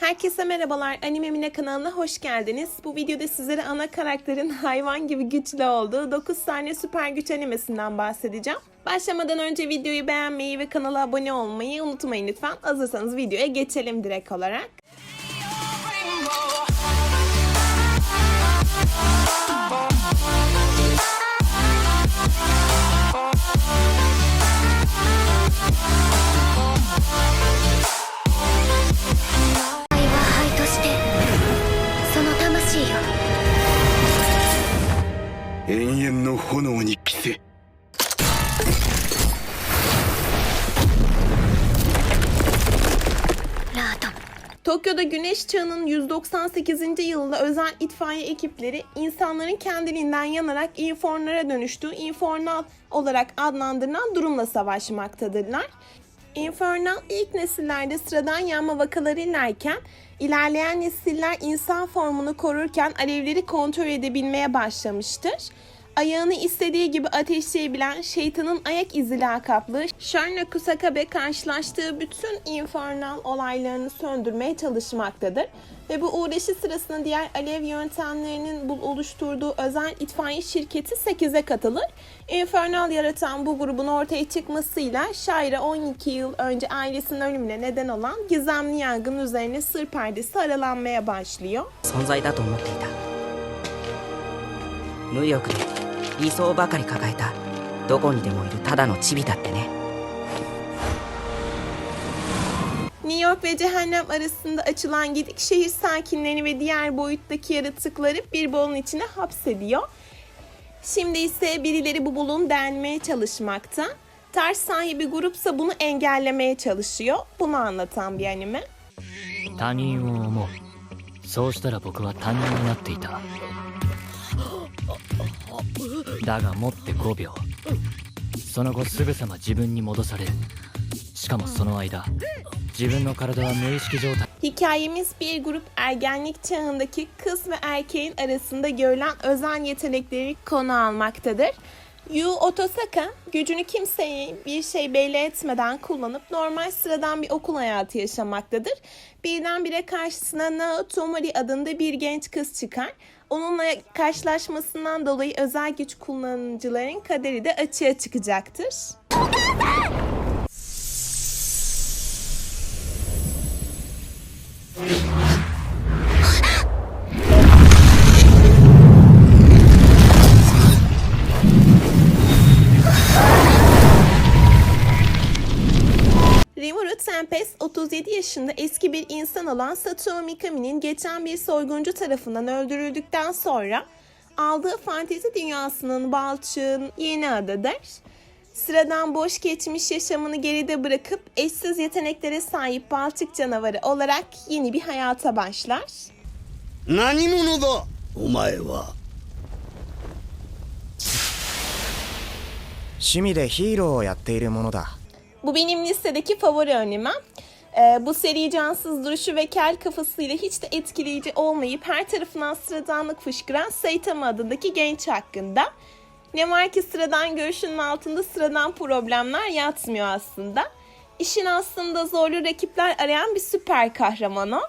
Herkese merhabalar. Anime Mine kanalına hoş geldiniz. Bu videoda sizlere ana karakterin hayvan gibi güçlü olduğu 9 tane süper güç animesinden bahsedeceğim. Başlamadan önce videoyu beğenmeyi ve kanala abone olmayı unutmayın lütfen. Hazırsanız videoya geçelim direkt olarak. Tokyo'da güneş çağının 198. yılında özel itfaiye ekipleri insanların kendiliğinden yanarak infornlara dönüştüğü infernal olarak adlandırılan durumla savaşmaktadırlar. Infernal ilk nesillerde sıradan yanma vakalarıylayken ilerleyen nesiller insan formunu korurken alevleri kontrol edebilmeye başlamıştır Ayağını istediği gibi ateşleyebilen şeytanın ayak izi lakaplı Sharna Kusakabe karşılaştığı bütün infernal olaylarını söndürmeye çalışmaktadır. Ve bu uğraşı sırasında diğer alev yöntemlerinin bu oluşturduğu özel itfaiye şirketi 8'e katılır. Infernal yaratan bu grubun ortaya çıkmasıyla Shira 12 yıl önce ailesinin ölümüne neden olan gizemli yangın üzerine sır perdesi aralanmaya başlıyor. 存在だと思っていた無欲で 理想ばかり抱えたどこにでもいるただのチビだってね New York ve Cehennem arasında açılan gidik şehir sakinlerini ve diğer boyuttaki yaratıkları bir bolun içine hapsediyor. Şimdi ise birileri bu bolun delmeye çalışmakta. Ters sahibi grupsa bunu engellemeye çalışıyor. Bunu anlatan bir anime. 他人を思うそうしたら僕は他人になっていた だが持って5秒その後すぐさま自分に戻されるしかもその間自分の体は無意識状態 Hikayemiz bir grup ergenlik çağındaki kız ve erkeğin arasında görülen özel yetenekleri konu almaktadır. Yu Otosaka gücünü kimseye bir şey belli etmeden kullanıp normal sıradan bir okul hayatı yaşamaktadır. Birdenbire karşısına Nao Tomori adında bir genç kız çıkar. Onunla karşılaşmasından dolayı özel güç kullanıcıların kaderi de açığa çıkacaktır. Rimuru Tempest 37 yaşında eski bir insan olan Satoru Mikami'nin geçen bir soyguncu tarafından öldürüldükten sonra aldığı fantezi dünyasının balçığın yeni adıdır. Sıradan boş geçmiş yaşamını geride bırakıp eşsiz yeteneklere sahip balçık canavarı olarak yeni bir hayata başlar. 何者だお前は趣味でヒーローをやっているものだ bu benim listedeki favori animem. Ee, bu seri cansız duruşu ve kel kafasıyla hiç de etkileyici olmayıp her tarafından sıradanlık fışkıran Saitama adındaki genç hakkında. Ne var ki sıradan görüşünün altında sıradan problemler yatmıyor aslında. İşin aslında zorlu rakipler arayan bir süper kahraman o.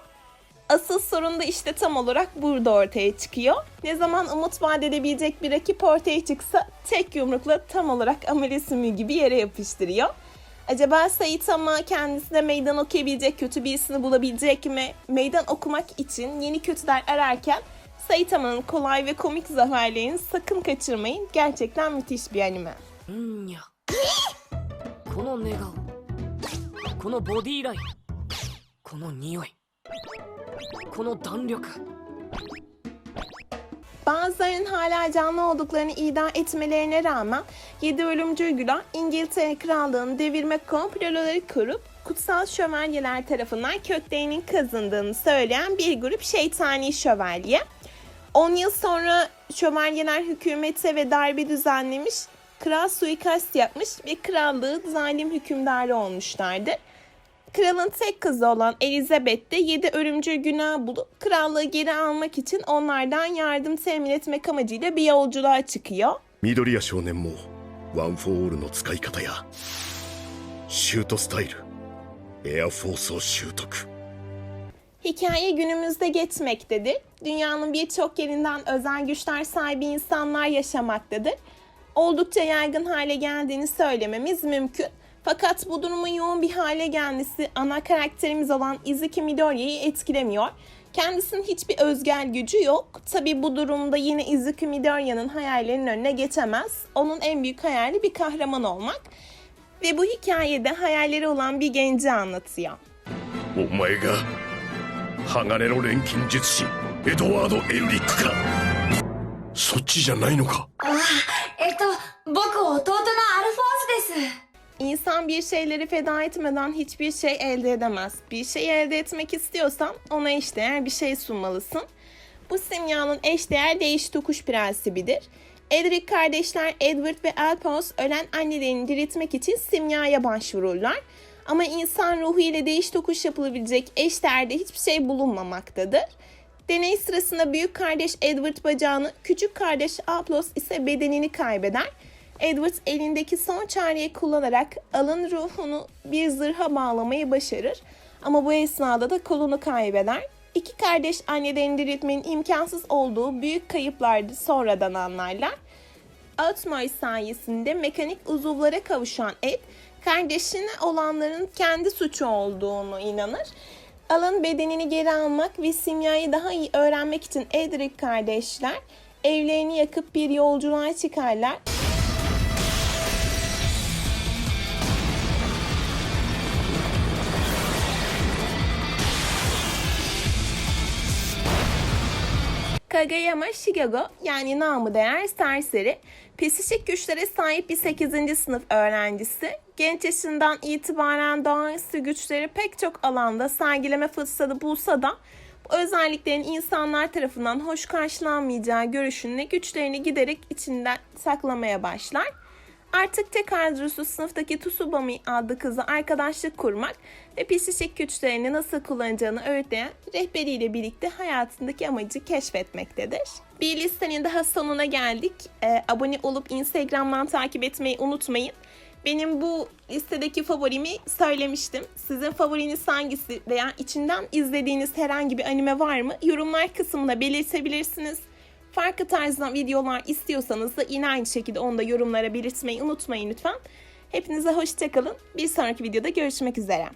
Asıl sorun da işte tam olarak burada ortaya çıkıyor. Ne zaman umut vaat edebilecek bir rakip ortaya çıksa tek yumrukla tam olarak amele sümüğü gibi yere yapıştırıyor. Acaba Saitama kendisine meydan okuyabilecek kötü birisini bulabilecek mi? Meydan okumak için yeni kötüler ararken Saitama'nın kolay ve komik zaferlerini sakın kaçırmayın. Gerçekten müthiş bir anime. うんにゃこの寝顔このボディラインこの匂いこの弾力 Bazılarının hala canlı olduklarını iddia etmelerine rağmen 7 ölümcül gülen İngiltere Krallığı'nı devirme komploları kurup kutsal şövalyeler tarafından köklerinin kazındığını söyleyen bir grup şeytani şövalye. 10 yıl sonra şövalyeler hükümete ve darbe düzenlemiş, kral suikast yapmış ve krallığı zalim hükümdarı olmuşlardır. Kralın tek kızı olan Elizabeth de 7 örümcü günah bulup krallığı geri almak için onlardan yardım temin etmek amacıyla bir yolculuğa çıkıyor. Midoriya Shonen mo One for All の使い方やシュートスタイルエアフォースを習得 Hikaye günümüzde geçmektedir. Dünyanın birçok yerinden özel güçler sahibi insanlar yaşamaktadır. Oldukça yaygın hale geldiğini söylememiz mümkün. Fakat bu durumun yoğun bir hale gelmesi ana karakterimiz olan Izuki Midoriya'yı etkilemiyor. Kendisinin hiçbir özgel gücü yok. Tabi bu durumda yine Izuki Midoriya'nın hayallerinin önüne geçemez. Onun en büyük hayali bir kahraman olmak. Ve bu hikayede hayalleri olan bir genci anlatıyor. Omae ga Hagane no Renkin Jutsu Eduardo Elric ka? Sochi janai no ka? Ah, eto, boku otouto no İnsan bir şeyleri feda etmeden hiçbir şey elde edemez. Bir şey elde etmek istiyorsan ona eşdeğer bir şey sunmalısın. Bu simyanın eşdeğer değiş tokuş prensibidir. Edric kardeşler Edward ve Alphonse ölen annelerini diriltmek için simyaya başvururlar. Ama insan ruhu ile değiş tokuş yapılabilecek eşdeğerde hiçbir şey bulunmamaktadır. Deney sırasında büyük kardeş Edward bacağını, küçük kardeş Aplos ise bedenini kaybeder. Edward elindeki son çareyi kullanarak alın ruhunu bir zırha bağlamayı başarır. Ama bu esnada da kolunu kaybeder. İki kardeş annelerini diriltmenin imkansız olduğu büyük kayıplardı sonradan anlarlar. Outmoy sayesinde mekanik uzuvlara kavuşan Ed, kardeşine olanların kendi suçu olduğunu inanır. Alan bedenini geri almak ve simyayı daha iyi öğrenmek için Edric kardeşler evlerini yakıp bir yolculuğa çıkarlar. Kageyama Shigago yani namı değer serseri, psişik güçlere sahip bir 8. sınıf öğrencisi. Genç yaşından itibaren doğaüstü güçleri pek çok alanda sergileme fırsatı bulsa da bu özelliklerin insanlar tarafından hoş karşılanmayacağı görüşünde güçlerini giderek içinden saklamaya başlar. Artık tek arzusu sınıftaki Tsubami adlı kızla arkadaşlık kurmak ve psişik güçlerini nasıl kullanacağını öğütleyen rehberiyle birlikte hayatındaki amacı keşfetmektedir. Bir listenin daha sonuna geldik. Ee, abone olup Instagram'dan takip etmeyi unutmayın. Benim bu listedeki favorimi söylemiştim. Sizin favoriniz hangisi veya içinden izlediğiniz herhangi bir anime var mı? Yorumlar kısmına belirtebilirsiniz. Farklı tarzda videolar istiyorsanız da yine aynı şekilde onu da yorumlara belirtmeyi unutmayın lütfen. Hepinize hoşçakalın. Bir sonraki videoda görüşmek üzere.